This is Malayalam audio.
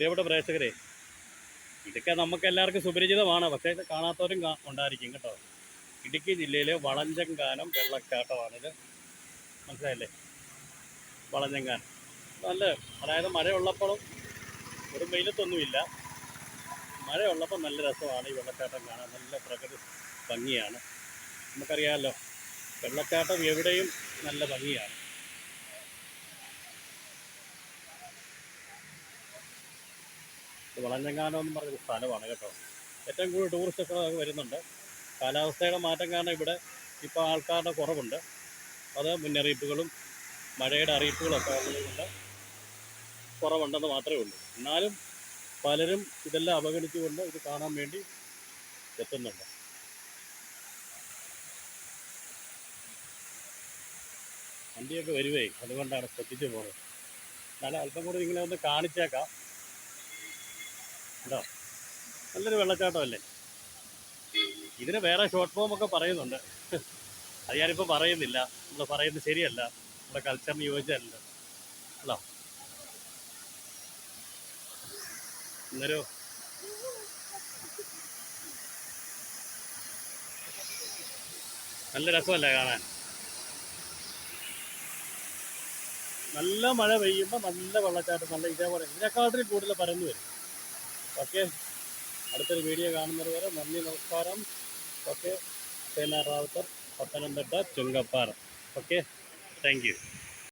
പ്രിയപ്പെട്ട പ്രേക്ഷകരെ ഇതൊക്കെ നമുക്ക് എല്ലാവർക്കും സുപരിചിതമാണ്. പക്ഷേ കാണാത്തവരും ഉണ്ടായിരിക്കും കേട്ടോ. ഇടുക്കി ജില്ലയിലെ വളഞ്ചങ്കാനം വെള്ളച്ചാട്ടമാണിത്. മനസ്സിലായില്ലേ? വളഞ്ചങ്കാനം. നല്ല അതായത് മഴയുള്ളപ്പോഴും ഒരു വെയിലത്തൊന്നുമില്ല. മഴയുള്ളപ്പോൾ നല്ല രസമാണ് ഈ വെള്ളച്ചാട്ടം കാണാൻ. നല്ല പ്രകൃതി ഭംഗിയാണ്. നമുക്കറിയാമല്ലോ വെള്ളച്ചാട്ടം എവിടെയും നല്ല ഭംഗിയാണ്. ഇത് വളഞ്ഞങ്കാനം എന്ന് പറഞ്ഞൊരു സ്ഥലമാണ് കേട്ടോ. ഏറ്റവും കൂടുതൽ ടൂറിസ്റ്റൊക്കെ വരുന്നുണ്ട്. കാലാവസ്ഥയുടെ മാറ്റം കാരണം ഇവിടെ ഇപ്പോൾ ആൾക്കാരുടെ കുറവുണ്ട്. അത് മുന്നറിയിപ്പുകളും മഴയുടെ അറിയിപ്പുകളൊക്കെ ഉള്ളതുകൊണ്ട് കുറവുണ്ടെന്ന് മാത്രമേ ഉള്ളൂ. എന്നാലും പലരും ഇതെല്ലാം അവഗണിച്ചുകൊണ്ട് ഇത് കാണാൻ വേണ്ടി എത്തുന്നുണ്ട്. വണ്ടിയൊക്കെ വരുവേ അതുകൊണ്ടാണ് ശ്രദ്ധിച്ചു പോകുന്നത് എന്നാലും അല്പം കൂടി നിങ്ങളെ ഒന്ന് കാണിച്ചേക്കാം. കേട്ടോ നല്ലൊരു വെള്ളച്ചാട്ടമല്ലേ? ഇതിന് വേറെ ഷോർട്ട് ഫോം ഒക്കെ പറയുന്നുണ്ട്. അത് ഞാനിപ്പോൾ പറയുന്നില്ല. നമ്മൾ പറയുന്നത് ശരിയല്ല. നമ്മുടെ കൾച്ചറിന് യോജിച്ചല്ല അല്ലോ ഇന്നൊരു നല്ല രസമല്ലേ കാണാൻ? നല്ല മഴ പെയ്യുമ്പോൾ നല്ല വെള്ളച്ചാട്ടം നല്ല ഇതേപോലെ. ഇതിനെക്കാട്ടിൽ കൂടുതൽ പരന്നു വരും. ഓക്കെ. അടുത്തൊരു വീഡിയോ കാണുന്നത് വരെ നന്ദി നമസ്കാരം. Okay. Sena Ravuthar Pathanamthitta Chungappara. Okay. Thank you.